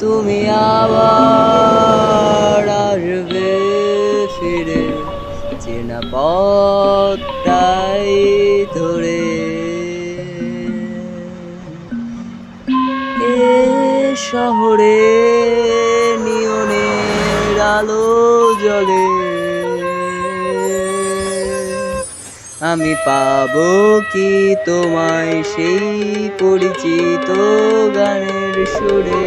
তুমি আবার পথটাই ধরে। এ শহরে নিয়নের আলো জ্বলে। আমি পাবো কি তোমায় সেই পরিচিত গানের সুরে।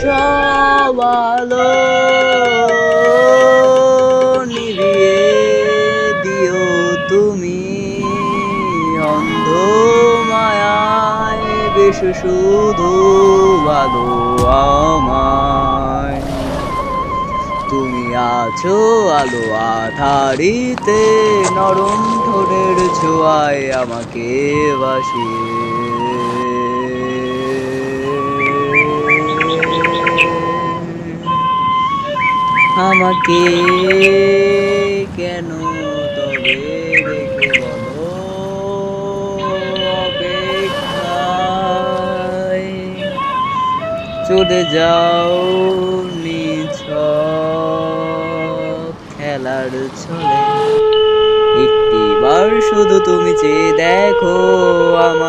সব আলো মায়ায় শুধু আলো আমায় তুমি আছো আলো আধারিতে নরম ঠোঁটের ছোঁয়ায় আমাকে বাসিয়ে আমাকে কেন তবে চলে যাও নিছ খেলার ছলে। একটিবার শুধু তুমি চেয়ে দেখো আমার